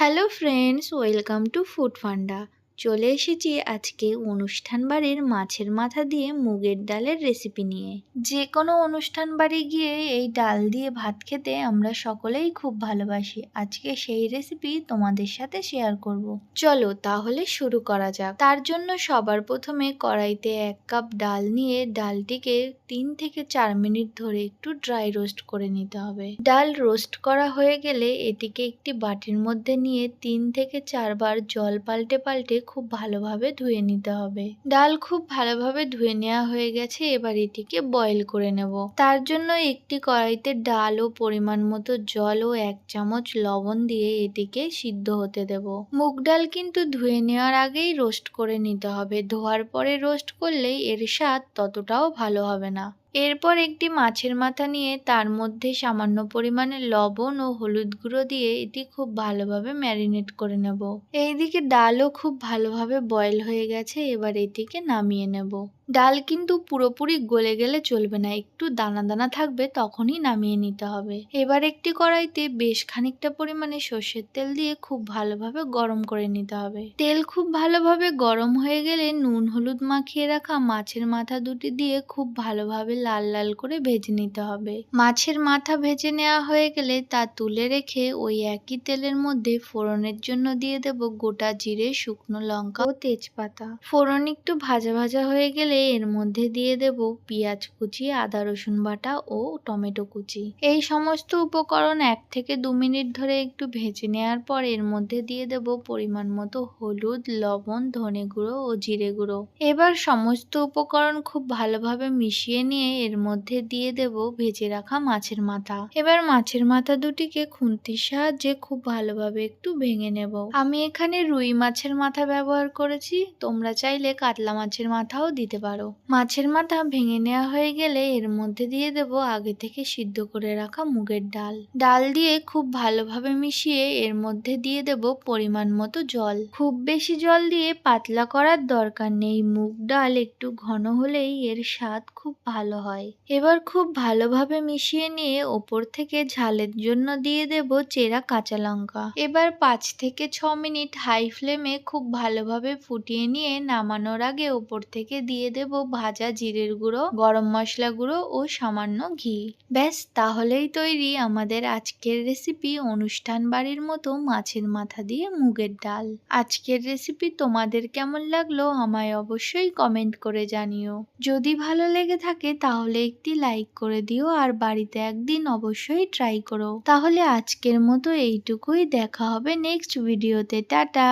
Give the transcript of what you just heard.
hello friends welcome to food funda চলে এসেছি আজকে অনুষ্ঠান বাড়ির মাছের মাথা দিয়ে মুগের ডালের রেসিপি নিয়ে। যে কোনো অনুষ্ঠান বাড়ি গিয়ে এই ডাল দিয়ে ভাত খেতে আমরা সকলেই খুব ভালোবাসি। আজকে সেই রেসিপি তোমাদের সাথে শেয়ার করব। চলো তাহলে শুরু করা যাক। তার জন্য সবার প্রথমে কড়াইতে এক কাপ ডাল নিয়ে ডালটিকে তিন থেকে চার মিনিট ধরে একটু ড্রাই রোস্ট করে নিতে হবে। ডাল রোস্ট করা হয়ে গেলে এটিকে একটি বাটির মধ্যে নিয়ে তিন থেকে চারবার জল পাল্টে পাল্টে খুব ভালোভাবে ধুয়ে নিতে হবে। ডাল খুব ভালোভাবে ধুয়ে নেওয়া হয়ে গেছে, এবার এটিকে বয়েল করে নেব। তার জন্য একটি কড়াইতে ডাল ও পরিমাণ মতো জল ও এক চামচ লবণ দিয়ে এটিকে সিদ্ধ হতে দেব। মুগ ডাল কিন্তু ধুয়ে নেওয়ার আগেই রোস্ট করে নিতে হবে। ধোয়ার পরে রোস্ট করলেই এর স্বাদ ততটাও ভালো হবে না। এরপর একটি মাছের মাথা নিয়ে তার মধ্যে সামান্য পরিমাণে লবণ ও হলুদ গুঁড়ো দিয়ে এটি খুব ভালোভাবে ম্যারিনেট করে নেব। এইদিকে ডালও খুব ভালোভাবে বয়েল হয়ে গেছে, এবার এটিকে নামিয়ে নেব। ডাল কিন্তু পুরোপুরি গলে গেলে চলবে না, একটু দানা দানা থাকবে তখনই নামিয়ে নিতে হবে। এবার একটি কড়াইতে বেশ খানিকটা পরিমাণে সর্ষের তেল দিয়ে খুব ভালোভাবে গরম করে নিতে হবে। তেল খুব ভালোভাবে গরম হয়ে গেলে নুন, হলুদ মাখিয়ে রাখা মাছের মাথা দুটি দিয়ে খুব ভালোভাবে লাল লাল করে ভেজে নিতে হবে। মাছের মাথা ভেজে নেওয়া হয়ে গেলে তা তুলে রেখে ওই একই তেলের মধ্যে ফোড়নের জন্য দিয়ে দেব গোটা জিরে, শুকনো লঙ্কা ও তেজপাতা। ফোড়ন একটু ভাজা ভাজা হয়ে গেলে এর মধ্যে দিয়ে দেব পেঁয়াজ কুচি, আদা রসুন বাটা ও টমেটো কুচি। এই সমস্ত উপকরণ এক থেকে দু মিনিট ধরে একটু ভেজে নেওয়ার পর এর মধ্যে দিয়ে দেব পরিমাণ মতো হলুদ, লবণ, ধনে গুঁড়ো ও জিরে গুঁড়ো। এবার সমস্ত উপকরণ খুব ভালোভাবে মিশিয়ে নিয়ে এর মধ্যে দিয়ে দেব ভেজে রাখা মাছের মাথা। এবার মাছের মাথা দুটিকে খুন্তির সাহায্যে খুব ভালোভাবে একটু ভেঙে নেব। আমি এখানে রুই মাছের মাথা ব্যবহার করেছি, তোমরা চাইলে কাতলা মাছের মাথাও দিতে পারো। মাছের মাথা ভেঙে নেওয়া হয়ে গেলে এর মধ্যে দিয়ে দেব আগে থেকে সিদ্ধ করে রাখা মুগের ডাল। ডাল দিয়ে খুব ভালোভাবে মিশিয়ে এর মধ্যে দিয়ে দেব পরিমাণ মতো জল। খুব বেশি জল দিয়ে পাতলা করার দরকার নেই। মুগ ডাল একটু ঘন হলেই এর স্বাদ খুব ভালো হয়। এবার খুব ভালোভাবে মিশিয়ে নিয়ে ওপর থেকে ঝালের জন্য দিয়ে দেব চেরা কাঁচা লঙ্কা। এবার পাঁচ থেকে ছ মিনিট হাই ফ্লেমে খুব ভালোভাবে ফুটিয়ে নিয়ে নামানোর আগে ওপর থেকে দিয়ে দেব ভাজা জিরের গুঁড়ো, গরম মশলা গুঁড়ো ও সামান্য ঘি। ব্যাস, তাহলেই তৈরি আমাদের আজকের রেসিপি অনুষ্ঠান বাড়ির মতো মাছের মাথা দিয়ে মুগের ডাল। আজকের রেসিপি তোমাদের কেমন লাগল আমায় অবশ্যই কমেন্ট করে জানিও। যদি ভালো লেগে থাকে তাহলে একটি লাইক করে দিও আর বাড়িতে একদিন অবশ্যই ট্রাই করো। তাহলে আজকের মতো এইটুকুই, দেখা হবে নেক্সট ভিডিওতে টাটা!